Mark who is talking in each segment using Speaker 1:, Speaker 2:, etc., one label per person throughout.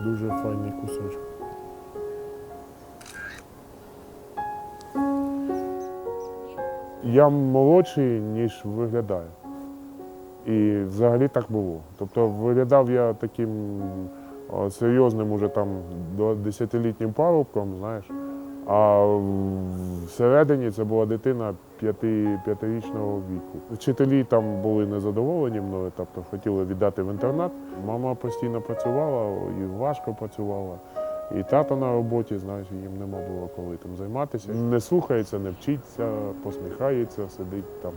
Speaker 1: Дуже файний кусочок. Я молодший, ніж виглядаю. І взагалі так було. Тобто виглядав я таким серйозним уже там десятилітнім парубком, знаєш. А всередині це була дитина п'яти, п'ятирічного віку. Вчителі там були незадоволені мною, тобто хотіли віддати в інтернат. Мама постійно працювала і важко працювала. І тато на роботі, знаєш, їм нема було коли там займатися. Не слухається, не вчиться, посміхається, сидить там.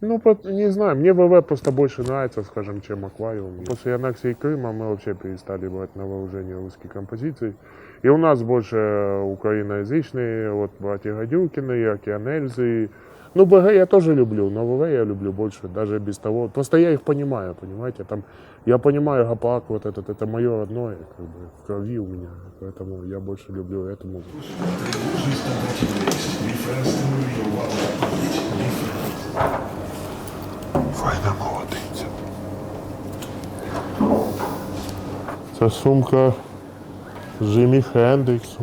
Speaker 1: Ну, по- не знаю, мне ВВ просто больше нравится, скажем, чем аквариум. После аннексии Крыма мы вообще перестали брать на вооружение русские композиции. И у нас больше украиноязычные, вот братья Гадюкины, Океанельзы. Ну, БГ я тоже люблю, но ВВ я люблю больше, даже без того. Просто я их понимаю, понимаете? Там, я понимаю Гапак, вот этот, это мое родное, как бы, в крови у меня. Поэтому я больше люблю эту музыку. Це сумка Жимі Хендріксу.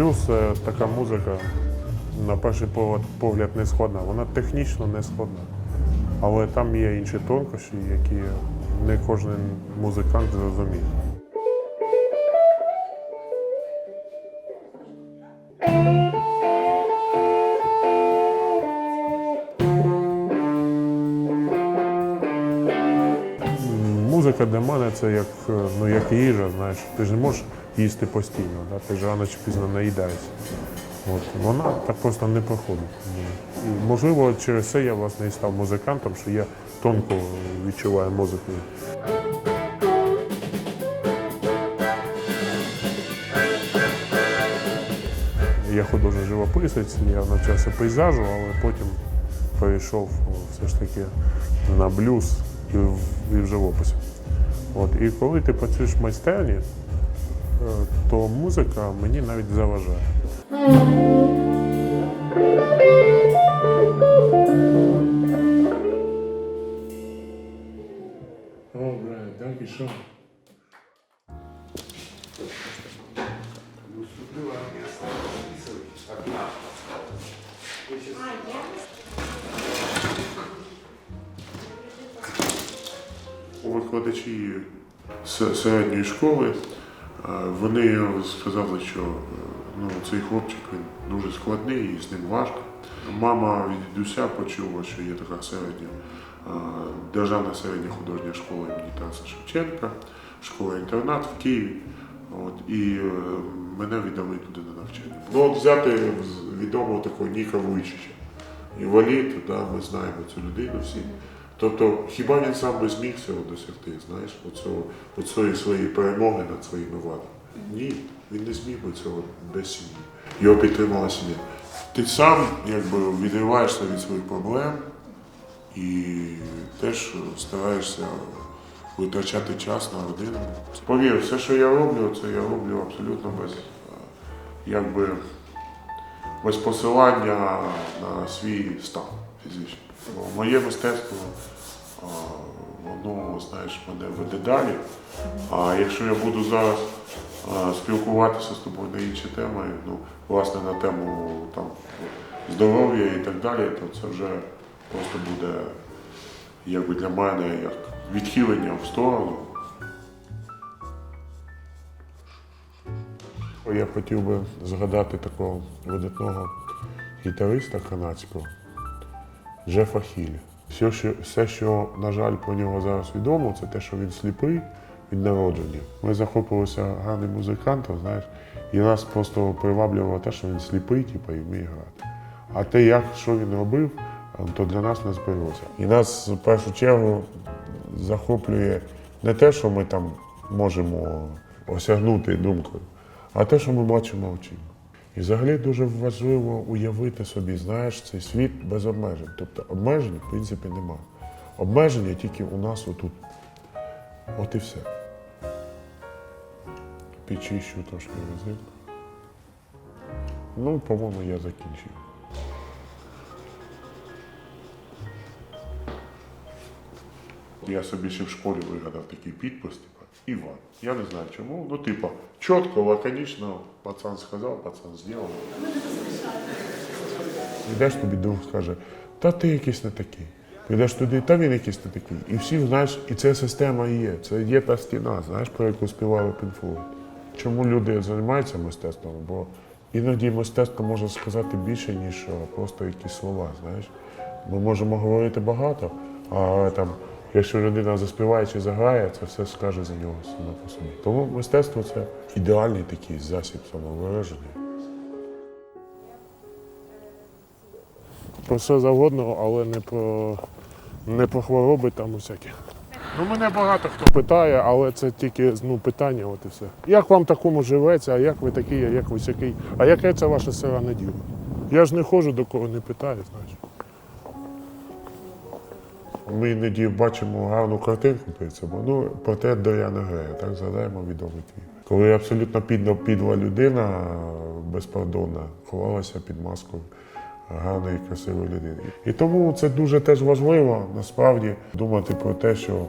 Speaker 1: Блюз це така музика, на перший погляд не складна. Вона технічно не складна. Але там є інші тонкощі, які не кожен музикант зрозуміє. Музика для мене це як, е, ну, як їжа, знаєш. Ти ж не можеш їсти постійно, да? ти ж рано чи пізно наїдаєшся. От. Вона так просто не проходить. І, можливо, через це я власне і став музикантом, що я тонко відчуваю музику. Я художній живописець, я навчався пейзажу, але потім перейшов все ж таки на блюз і в, і в живопис. От, і коли ти працюєш в майстерні, е, то музика мені навіть заважає. Добре, брат, Викладачі середньої школи е, вони сказали, що е, ну, цей хлопчик він дуже складний і з ним важко. Мама від дідуся почула, що є така середня е, державна середня художня школа імені Тараса Шевченка, школа-інтернат в Києві. От, і мене віддали туди на навчання. Ну, от взяти відомого такого Ніка Вуйчича. Інвалід, да, ми знаємо цю людину всі. Тобто, хіба він сам би зміг цього досягти, знаєш, оцього, оцієї своєї перемоги над своїми владами? Ні, він не зміг би цього без сім'ї. Його підтримала сім'я. Ти сам якби відриваєшся від своїх проблем і теж стараєшся витрачати час на родину. Повір, все, що я роблю, це я роблю абсолютно без, якби, без посилання на свій стан фізичний. Бо моє мистецтво, воно, знаєш, мене веде далі. А якщо я буду зараз спілкуватися з тобою на інші теми, ну, власне, на тему там, здоров'я і так далі, то це вже просто буде якби для мене як відхилення в сторону. Я хотів би згадати такого видатного гітариста канадського Джефа Хілі. Все що, все, що, на жаль, про нього зараз відомо, це те, що він сліпий від народження. Ми захопилися гарним музикантом, знаєш, і нас просто приваблювало те, що він сліпий, типу, і вміє грати. А те, як що він робив, то для нас не збереглося. І нас в першу чергу захоплює не те, що ми там можемо осягнути думкою, а те, що ми бачимо очима. І взагалі дуже важливо уявити собі, знаєш, цей світ без обмежень. Тобто обмежень, в принципі, немає. Обмеження тільки у нас отут. От і все. Підчищу трошки язик. Ну, по-моєму, я закінчив. Я собі ще в школі вигадав такий підпис, типу, Іван. Я не знаю чому. Ну, типу, чітко, лаконічно, пацан сказав, пацан зробив. Йдеш тобі друг скаже, та ти якийсь не такий. Підеш туди, та він якийсь не такий. І всі, знаєш, і ця система є. Це є та стіна, знаєш, про яку співали Pink Чому люди займаються мистецтвом? Бо іноді мистецтво може сказати більше, ніж просто якісь слова, знаєш. Ми можемо говорити багато, а там, якщо людина заспіває чи заграє, це все скаже за нього саме по собі. Тому мистецтво це ідеальний такий засіб самовираження. Про все завгодно, але не про, не про хвороби там усякі. Ну, мене багато хто питає, але це тільки ну, питання, от і все. Як вам такому живеться, а як ви такий, а як ви сякий? А яке це ваше сиране діло? Я ж не ходжу до кого не питаю, знаєш. Ми іноді бачимо гарну картинку перед собою. Ну, портрет Доріана Грея, так згадаємо відомий твій. Коли абсолютно підла, підла людина безпардонна ховалася під маскою гарної, красивої людини. І тому це дуже теж важливо насправді думати про те, що е,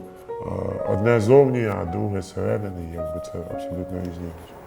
Speaker 1: одне зовні, а друге зсередини, якби це абсолютно різні речі.